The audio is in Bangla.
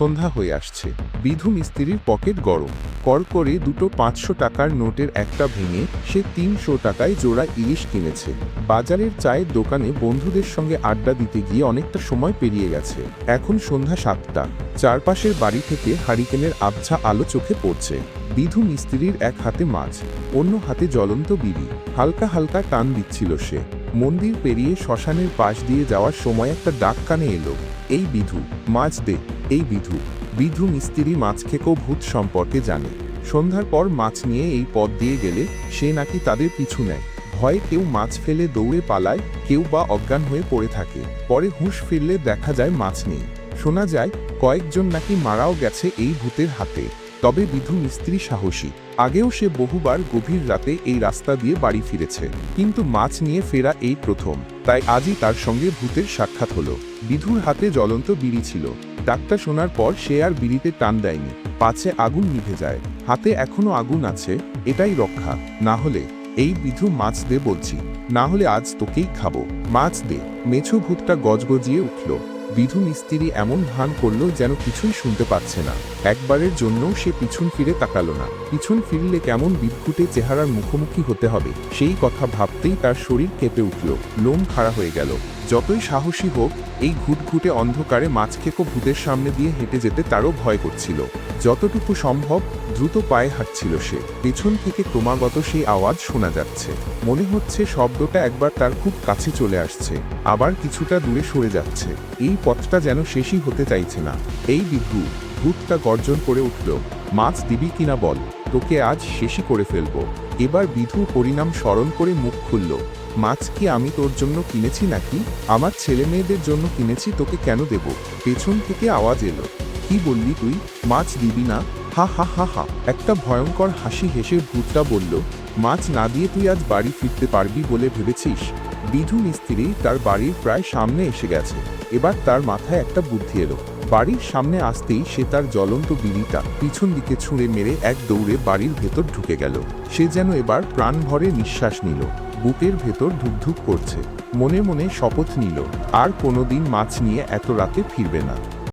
সন্ধ্যা হয়ে আসছে। বিধু মিস্ত্রির পকেট গরম। কর করে দুটো পাঁচশো টাকার নোটের একটা ভেঙে সে তিনশো টাকায় জোড়া ইলিশ কিনেছে। বাজারের চায়ের দোকানে বন্ধুদের সঙ্গে আড্ডা দিতে গিয়ে অনেকটা সময় পেরিয়ে গেছে। এখন সন্ধ্যা সাতটা। চারপাশের বাড়ি থেকে হারিকেনের আবছা আলো চোখে পড়ছে। বিধু মিস্ত্রির এক হাতে মাছ, অন্য হাতে জ্বলন্ত বিড়ি। হালকা হালকা টান দিচ্ছিল সে। মন্দির পেরিয়ে শ্মশানের পাশ দিয়ে যাওয়ার সময় একটা ডাক কানে এলো। এই বিধু, মাছ দে, এই বিধু। বিধু মিস্ত্রি মাছ খেকেও ভূত সম্পর্কে জানে। সন্ধ্যার পর মাছ নিয়ে এই পথ দিয়ে গেলে সে নাকি তাদের পিছু নেয়। ভয়ে কেউ মাছ ফেলে দৌড়ে পালায়, কেউ বা অজ্ঞান হয়ে পড়ে থাকে। পরে হুঁশ ফিরলে দেখা যায় মাছ নেই। শোনা যায়, কয়েকজন নাকি মারাও গেছে এই ভূতের হাতে। তবে বিধু মিস্ত্রি সাহসী। আগেও সে বহুবার গভীর রাতে এই রাস্তা দিয়ে বাড়ি ফিরেছে। কিন্তু মাছ নিয়ে ফেরা এই প্রথম, তাই আজই তার সঙ্গে ভূতের সাক্ষাৎ হলো। বিধুর হাতে জ্বলন্ত বিড়ি ছিল। ডাক্তার শোনার পর সে আর বিড়িতে টান দেয়নি। পাছে আগুন নিভে যায়। হাতে এখনও আগুন আছে, এটাই রক্ষা। না হলে, এই বিধু মাছ দে বলছি। না হলে আজ তোকেই খাব। মাছ দে। মেছো ভূতটা গজগজিয়ে উঠল। বিধু মিস্ত্রি এমন ভান করল যেন কিছুই শুনতে পাচ্ছে না। একবারের জন্য সে পিছন ফিরে তাকালো না। পিছন ফিরলে কেমন বিদ্যুটে চেহারার মুখোমুখি হতে হবে, সেই কথা ভাবতেই তার শরীর কেঁপে উঠল। লোম খাড়া হয়ে গেল। যতই সাহসী হোক, এই ঘুটঘুটে অন্ধকারে মাছ খেকো ভূতের সামনে দিয়ে হেঁটে যেতে তারও ভয় করছিল। যতটুকু সম্ভব, দ্রুত পায়ে হাঁটছিল সে। পেছন থেকে ক্রমাগত সেই আওয়াজ শোনা যাচ্ছে। মনে হচ্ছে শব্দটা একবার তার খুব কাছে চলে আসছে, আবার কিছুটা দূরে সরে যাচ্ছে। এই পথটা যেন শেষই হতে চাইছে না। এই বিভু ভূতটা গর্জন করে উঠল। মাছ দিবি কিনা বল, তোকে আজ শেষই করে ফেলব। এবার বিধু পরিণাম স্মরণ করে মুখ খুলল। মাছ কি আমি তোর জন্য কিনেছি নাকি? আমার ছেলে মেয়েদের জন্য কিনেছি, তোকে কেন দেব? পেছন থেকে আওয়াজ এলো। কি বললি তুই? মাছ দিবি না? হা হা হা হা। একটা ভয়ঙ্কর হাসি হেসে ভূতটা বলল, মাছ না দিয়ে তুই আজ বাড়ি ফিরতে পারবি বলে ভেবেছিস? বিধু মিস্ত্রি তার বাড়ির প্রায় সামনে এসে গেছে। এবার তার মাথায় একটা বুদ্ধি এলো। বাড়ির সামনে আসতেই সে তার জ্বলন্ত বিড়িটা পিছন দিকে ছুঁড়ে মেরে এক দৌড়ে বাড়ির ভেতর ঢুকে গেল। সে যেন এবার প্রাণ ভরে নিঃশ্বাস নিল। বুকের ভেতর ধুকধুক করছে। মনে মনে শপথ নিল, আর কোনোদিন মাছ নিয়ে এত রাতে ফিরবে না।